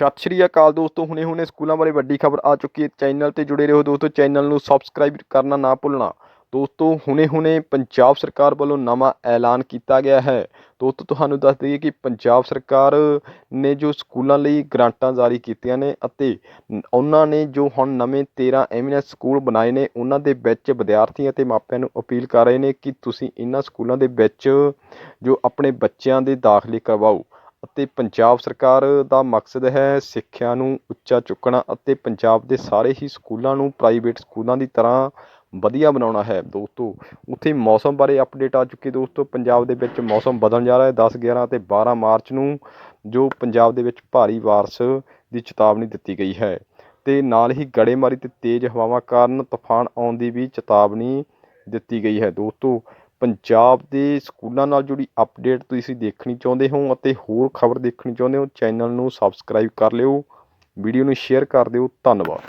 ਸਤਿ ਸ਼੍ਰੀ ਅਕਾਲ ਦੋਸਤੋ ਹੁਣੇ ਹੁਣੇ ਸਕੂਲਾਂ ਬਾਰੇ ਵੱਡੀ ਖਬਰ ਆ ਚੁੱਕੀ ਹੈ। ਚੈਨਲ ਤੇ ਜੁੜੇ ਰਹੋ ਦੋਸਤੋ, ਚੈਨਲ ਨੂੰ ਸਬਸਕ੍ਰਾਈਬ ਕਰਨਾ ਨਾ ਭੁੱਲਣਾ। ਦੋਸਤੋ ਹੁਣੇ ਹੁਣੇ ਪੰਜਾਬ ਸਰਕਾਰ ਵੱਲੋਂ ਨਵਾਂ ਐਲਾਨ ਕੀਤਾ ਗਿਆ ਹੈ। ਦੋਸਤੋ, ਤੁਹਾਨੂੰ ਦੱਸ ਦਈਏ ਕਿ ਪੰਜਾਬ ਸਰਕਾਰ ਨੇ ਜੋ ਸਕੂਲਾਂ ਲਈ ਗ੍ਰਾਂਟਾਂ ਜਾਰੀ ਕੀਤੀਆਂ ਨੇ ਅਤੇ ਉਹਨਾਂ ਨੇ ਜੋ ਹੁਣ ਨਵੇਂ 13 ਐਮਐਨਐਸ ਸਕੂਲ ਬਣਾਏ ਨੇ, ਉਹਨਾਂ ਦੇ ਵਿੱਚ ਵਿਦਿਆਰਥੀ ਅਤੇ ਮਾਪਿਆਂ ਨੂੰ ਅਪੀਲ ਕਰ ਰਹੇ ਨੇ ਕਿ ਤੁਸੀਂ ਇਹਨਾਂ ਸਕੂਲਾਂ ਦੇ ਵਿੱਚ ਜੋ ਆਪਣੇ ਬੱਚਿਆਂ ਦੇ ਦਾਖਲੇ ਕਰਵਾਓ। ਅਤੇ ਪੰਜਾਬ ਸਰਕਾਰ ਦਾ ਮਕਸਦ ਹੈ ਸਿੱਖਿਆ ਨੂੰ ਉੱਚਾ ਚੁੱਕਣਾ ਅਤੇ ਪੰਜਾਬ ਦੇ ਸਾਰੇ ਹੀ ਸਕੂਲਾਂ ਨੂੰ ਪ੍ਰਾਈਵੇਟ ਸਕੂਲਾਂ ਦੀ ਤਰ੍ਹਾਂ ਵਧੀਆ ਬਣਾਉਣਾ ਹੈ। ਦੋਸਤੋ, ਉੱਥੇ ਮੌਸਮ ਬਾਰੇ ਅਪਡੇਟ ਆ ਚੁੱਕੀ ਦੋਸਤੋ। ਪੰਜਾਬ ਦੇ ਵਿੱਚ ਮੌਸਮ ਬਦਲਣ ਜਾ ਰਿਹਾ ਹੈ। 10 11 ਅਤੇ 12 ਮਾਰਚ ਨੂੰ ਜੋ ਪੰਜਾਬ ਦੇ ਵਿੱਚ ਭਾਰੀ ਬਾਰਿਸ਼ ਦੀ ਚੇਤਾਵਨੀ ਦਿੱਤੀ ਗਈ ਹੈ ਅਤੇ ਨਾਲ ਹੀ ਗੜੇਮਾਰੀ ਅਤੇ ਤੇਜ਼ ਹਵਾਵਾਂ ਕਾਰਨ ਤੂਫਾਨ ਆਉਣ ਦੀ ਵੀ ਚੇਤਾਵਨੀ ਦਿੱਤੀ ਗਈ ਹੈ। ਦੋਸਤੋ ਪੰਜਾਬ ਦੇ ਸਕੂਲਾਂ ਨਾਲ ਜੁੜੀ ਅਪਡੇਟ ਤੁਸੀਂ ਦੇਖਣੀ ਚਾਹੁੰਦੇ ਹੋ ਅਤੇ ਹੋਰ ਖਬਰ ਦੇਖਣੀ ਚਾਹੁੰਦੇ ਹੋ ਚੈਨਲ ਨੂੰ ਸਬਸਕ੍ਰਾਈਬ ਕਰ ਲਿਓ। ਵੀਡੀਓ ਨੂੰ ਸ਼ੇਅਰ ਕਰ ਦਿਓ। ਧੰਨਵਾਦ।